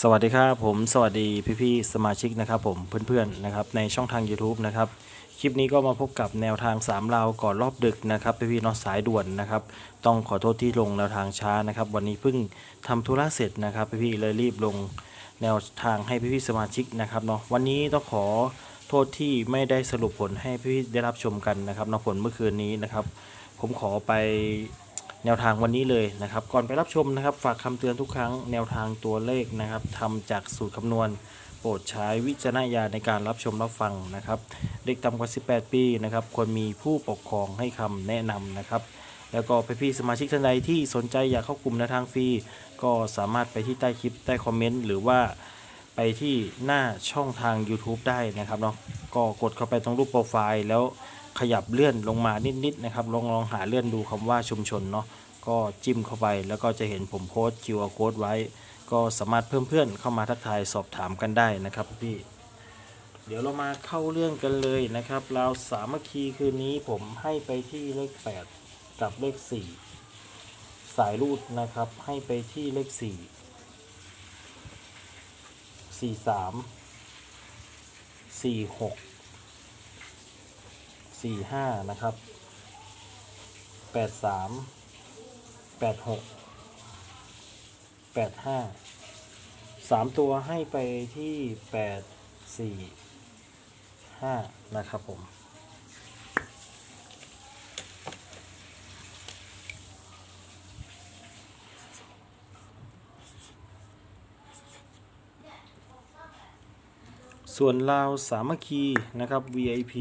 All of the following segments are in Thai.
สวัสดีครับผมสวัสดีพี่ๆสมาชิกนะครับผมเพื่อนๆนะครับในช่องทาง YouTube นะครับคลิปนี้ก็มาพบกับแนวทาง3ราวก่อนรอบดึกนะครับพี่ๆน้องสายด่วนนะครับต้องขอโทษที่ลงแนวทางช้านะครับ วันนี้เพิ่งทำธุระเสร็จนะครับพี่ๆเลยรีบลงแนวทางให้พี่ๆสมาชิกนะครับเนาะวันนี้ต้องขอโทษที่ไม่ได้สรุปผลให้พี่ๆได้รับชมกันนะครับเนาะผลเมื่อคืนนี้นะครับ ผมขอไป แนวทางวันนี้เลยนะครับ ก่อนไปรับชมนะครับ ฝากคำเตือนทุกครั้งแนวทางตัวเลขนะครับทำจากสูตรคำนวณ โปรดใช้วิจารณญาณในการรับชมรับฟังนะครับ เด็กต่ำกว่า 18 ปีนะครับควรมีผู้ปกครองให้คำแนะนำนะครับแล้วก็พี่ๆสมาชิกท่านใดที่สนใจอยากเข้ากลุ่มแนวทางฟรีก็สามารถไปที่ใต้คลิปใต้คอมเมนต์หรือว่าไปที่หน้าช่องทาง YouTube ได้นะครับเนาะก็กดเข้าไปตรงรูปโปรไฟล์แล้ว ขยับเลื่อนลงมานิดๆนะครับลองลองหาเลื่อนดูคำว่าชุมชนเนาะก็จิ้มเข้าไปแล้วก็จะเห็นผมโพสต์ QR code ไว้ ก็สามารถเพิ่มเพื่อนเข้ามาทักทายสอบถามกันได้นะครับพี่เดี๋ยวเรามาเข้าเรื่องกันเลยนะครับเราวสามัคคีคืนนี้ผมให้ไปที่เลข 8 กับเลข 4 สายรูดนะครับให้ไปที่เลข 4 4 3 4 6 สี่ห้านะครับแปดสามแปดหกแปดห้าสามตัวให้ไปที่แปดสี่ห้านะครับผมส่วนลาวสามัคคีนะครับ VIP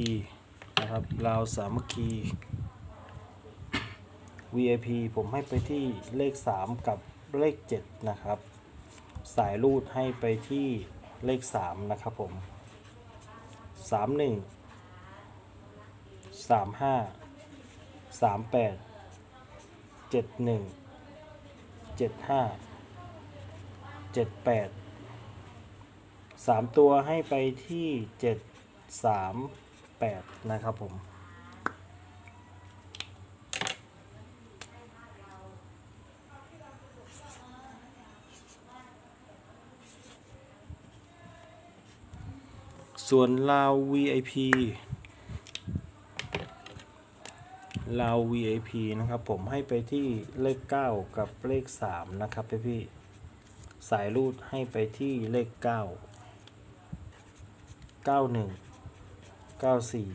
นะครับลาวสามัคคี VIP ผมให้ไปที่เลข 3 กับเลข 7 นะครับ สายรูดให้ไปที่เลข 3 นะครับผม 31 35 38 71 75 78สามตัวให้ไปที่เจ็ ดสามแปดนะครับผม ส่วนลาว VIP ลาว VIP นะครับผมให้ไปที่เลข 9 กับเลข 3 นะครับพี่พี่สายรูดให้ไปที่เลข9เก้าหนึ่ง เก้าสี่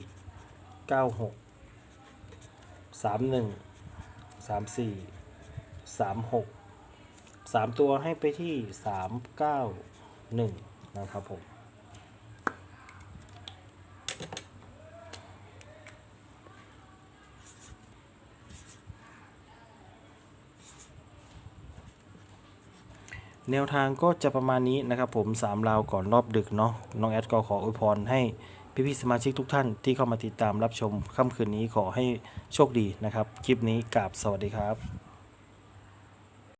เก้าหกสามหนึ่งสามสี่สามหกสามตัวให้ไปที่สามเก้าหนึ่งนะครับผมแนวทางก็จะประมาณนี้นะครับผม3ราวก่อนรอบดึกเนาะน้องแอดก็ขออวยพรให้ พี่ๆสมาชิกทุกท่านที่เข้ามาติดตามรับชมค่ำคืนนี้ขอให้โชคดีนะครับ คลิปนี้กราบสวัสดีครับ